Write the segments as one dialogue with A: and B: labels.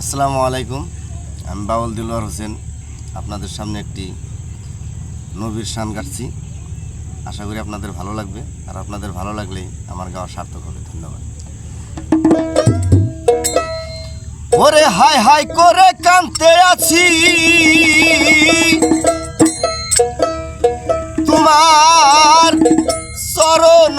A: আসসালামু আলাইকুম। আমি বাউল দিলওয়ার হোসেন। আপনাদের সামনে একটি নবীর সান গাচ্ছি আশা করি আপনাদের ভালো লাগবে। আর আপনাদের ভালো লাগলে আমার গাওয়া সার্থক হবে। ধন্যবাদ। ওরে হাই হাই করে কানতে আছি। তোমার চরণ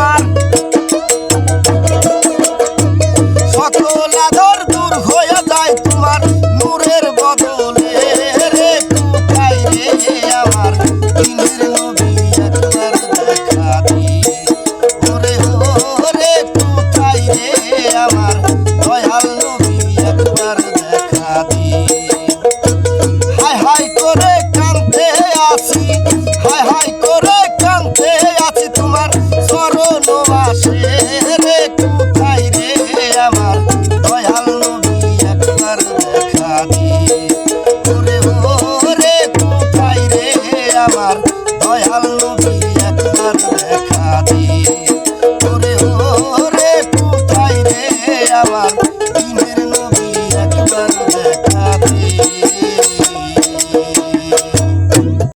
A: আমার সকল দূর হয়ে যায় তোমার। নূরের বদলে রে কোথায় রে